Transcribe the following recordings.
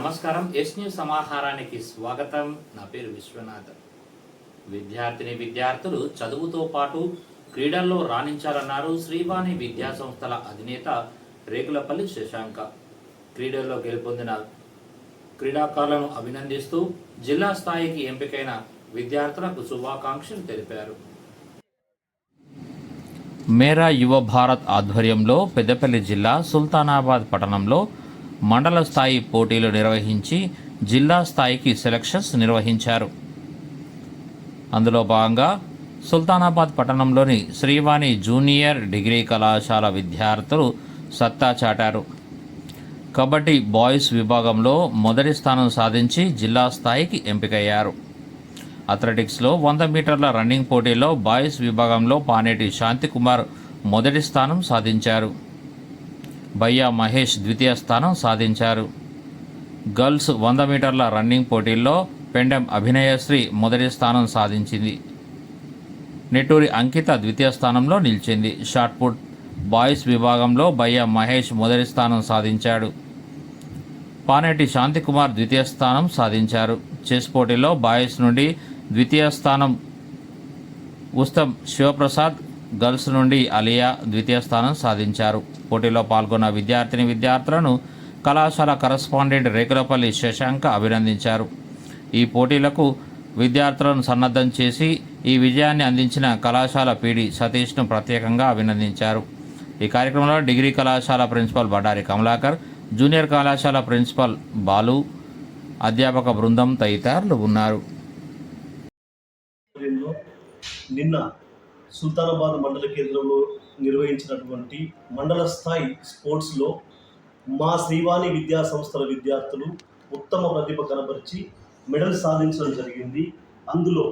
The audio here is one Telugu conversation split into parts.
నమస్కారం. ఎస్ న్యూస్ సమాహారానికి స్వాగతం. నా పేరు విశ్వనాథ్. విద్యార్థిని విద్యార్థులు చదువుతో పాటు క్రీడల్లో రాణించాలన్నారు శ్రీవాణి విద్యా సంస్థల అధినేత రేకులపల్లి శశాంక. క్రీడల్లో గెలుపొందిన క్రీడాకారులను అభినందిస్తూ జిల్లా స్థాయికి ఎంపికైన విద్యార్థులకు శుభాకాంక్షలు తెలిపారు. మేరా యువ భారత్ ఆధ్వర్యంలో పెద్దపల్లి జిల్లా సుల్తానాబాద్ పట్టణంలో మండల స్థాయి పోటీలు నిర్వహించి జిల్లా స్థాయికి సెలక్షన్స్ నిర్వహించారు. అందులో భాగంగా సుల్తానాబాద్ పట్టణంలోని శ్రీవాణి జూనియర్ డిగ్రీ కళాశాల విద్యార్థులు సత్తా చాటారు. కబడ్డీ బాయ్స్ విభాగంలో మొదటి స్థానం సాధించి జిల్లా స్థాయికి ఎంపికయ్యారు. అథ్లెటిక్స్లో వంద మీటర్ల రన్నింగ్ పోటీలో బాయ్స్ విభాగంలో పానేటి శాంతికుమార్ మొదటి స్థానం సాధించారు. బయ్యా మహేష్ ద్వితీయ స్థానం సాధించారు. గర్ల్స్ వంద మీటర్ల రన్నింగ్ పోటీల్లో పెండెం అభినయశ్రీ మొదటి స్థానం సాధించింది. నెట్టూరి అంకిత ద్వితీయ స్థానంలో నిలిచింది. షాట్ పుట్ బాయ్స్ విభాగంలో బయ్యా మహేష్ మొదటి స్థానం సాధించాడు. పానేటి శాంతికుమార్ ద్వితీయ స్థానం సాధించారు. చెస్ పోటీలో బాయ్స్ నుండి ద్వితీయ స్థానం ఉస్తం శివప్రసాద్ గర్ల్స్ నుండి అలియా ద్వితీయ స్థానం సాధించారు. పోటీలో పాల్గొన్న విద్యార్థిని విద్యార్థులను కళాశాల కరస్పాండెంట్ రేకులపల్లి శశాంక అభినందించారు. ఈ పోటీలకు విద్యార్థులను సన్నద్ధం చేసి ఈ విజయాన్ని అందించిన కళాశాల పీడి సతీష్ను ప్రత్యేకంగా అభినందించారు. ఈ కార్యక్రమంలో డిగ్రీ కళాశాల ప్రిన్సిపల్ బడారి కమలాకర్ జూనియర్ కళాశాల ప్రిన్సిపల్ బాలు అధ్యాపక బృందం తదితరులు ఉన్నారు. నిన్న సుల్తానాబాద్ మండల కేంద్రంలో నిర్వహించినటువంటి మండల స్థాయి స్పోర్ట్స్లో మా శ్రీవాణి విద్యా సంస్థల విద్యార్థులు ఉత్తమ ప్రతిభ కనబరిచి మెడల్ సాధించడం జరిగింది. అందులో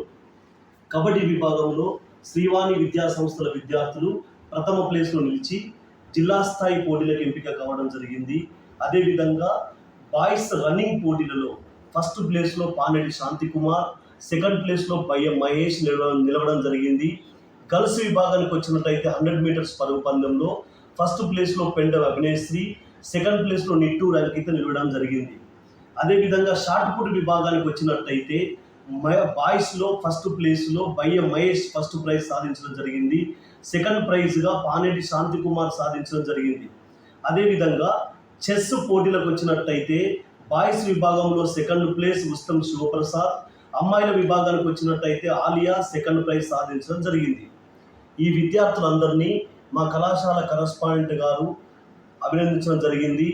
కబడ్డీ విభాగంలో శ్రీవాణి విద్యా సంస్థల విద్యార్థులు ప్రథమ ప్లేస్లో నిలిచి జిల్లా స్థాయి పోటీలకు ఎంపిక కావడం జరిగింది. అదేవిధంగా బాయ్స్ రన్నింగ్ పోటీలలో ఫస్ట్ ప్లేస్లో పానెడి శాంతికుమార్ సెకండ్ ప్లేస్లో పయ్య మహేష్ నిలవడం నిలవడం జరిగింది. గర్ల్స్ విభాగానికి వచ్చినట్టయితే హండ్రెడ్ మీటర్స్ పరుగు పందెంలో ఫస్ట్ ప్లేస్లో పెండ అభినేశ్రీ సెకండ్ ప్లేస్లో నిట్టూరు అంకిత నిలవడం జరిగింది. అదేవిధంగా షార్ట్ పుట్ విభాగానికి వచ్చినట్టయితే బాయ్స్లో ఫస్ట్ ప్లేస్లో బయ్య మహేష్ ఫస్ట్ ప్రైజ్ సాధించడం జరిగింది. సెకండ్ ప్రైజ్గా పానేటి శాంతి కుమార్ సాధించడం జరిగింది. అదేవిధంగా చెస్ పోటీలకు వచ్చినట్టయితే బాయ్స్ విభాగంలో సెకండ్ ప్లేస్ ఉస్తం శివప్రసాద్ అమ్మాయిల విభాగానికి వచ్చినట్టయితే ఆలియా సెకండ్ ప్రైజ్ సాధించడం జరిగింది. ఈ విద్యార్థులందరినీ మా కళాశాల కరస్పాండెంట్ గారు అభినందించడం జరిగింది.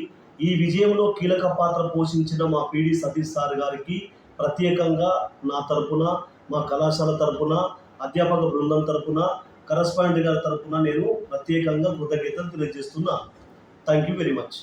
ఈ విజయంలో కీలక పాత్ర పోషించిన మా పీడి సతీష్ సార్ గారికి ప్రత్యేకంగా నా తరపున మా కళాశాల తరపున అధ్యాపక బృందం తరపున కరస్పాండెంట్ గారి తరపున నేను ప్రత్యేకంగా కృతజ్ఞతలు తెలియజేస్తున్నా. Thank you very much